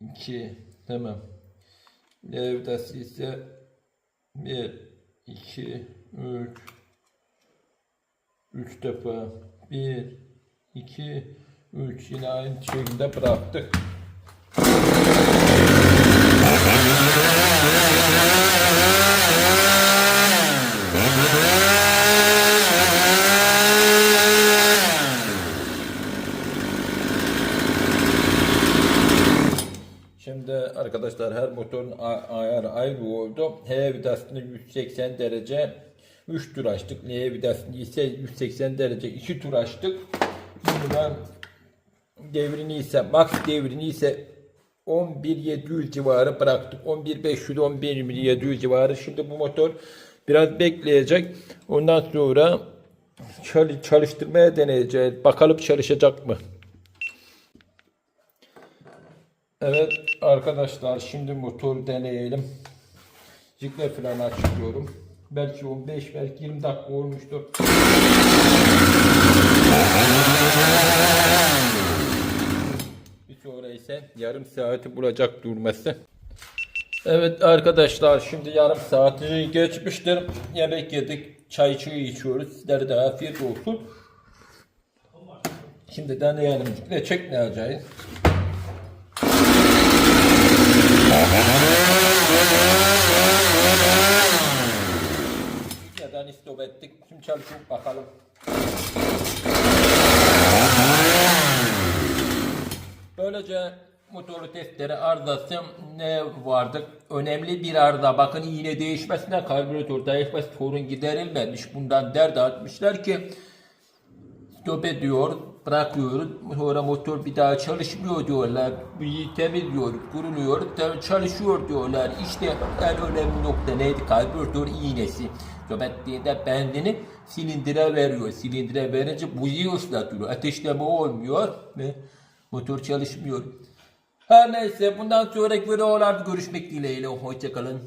2 tamam. Devdası ise 1 2 3 3 defa 1 2 3 yine aynı şekilde bıraktık. Şimdi arkadaşlar her motorun ayarı ayrı oldu. H vidasını 180 derece 3 tur açtık. L vidasını ise 180 derece 2 tur açtık. Şimdi ben devrini ise max devrini ise 11700 civarı bıraktık. 11500 11700 civarı. Şimdi bu motor biraz bekleyecek. Ondan sonra çal- çalıştırmaya deneyeceğiz. Bakalım çalışacak mı? Evet arkadaşlar şimdi motor deneyelim. Cikle falan açıyorum. Belki 15 belki 20 dakika olmuştur. Bir sonra ise yarım saati bulacak durması. Evet arkadaşlar şimdi yarım saati geçmiştir. Yemek yedik. Çay çayı içiyoruz. Sizlere de afiyet olsun. Şimdi deneyelim. Cikle çek ne acayip. Neden istop ettik? Şimdi çalışıp bakalım. Böylece motoru testleri arızası ne vardı? Önemli bir arıza. Bakın iğne değişmesine, karbüratör değişmesi sorun giderilmemiş. Bundan dert atmışlar ki stop ediyor, bırakıyoruz. Sonra motor bir daha çalışmıyor diyorlar. Temizliyoruz, kuruluyor, te- çalışıyor diyorlar. İşte en önemli nokta neydi? Karbüratör iğnesi. Stop ettiğinde benzini silindire veriyor. Silindire verince bujiyi ıslatıyor. Ateşleme olmuyor ve motor çalışmıyor. Her neyse bundan sonraki videolarda görüşmek dileğiyle. Hoşçakalın.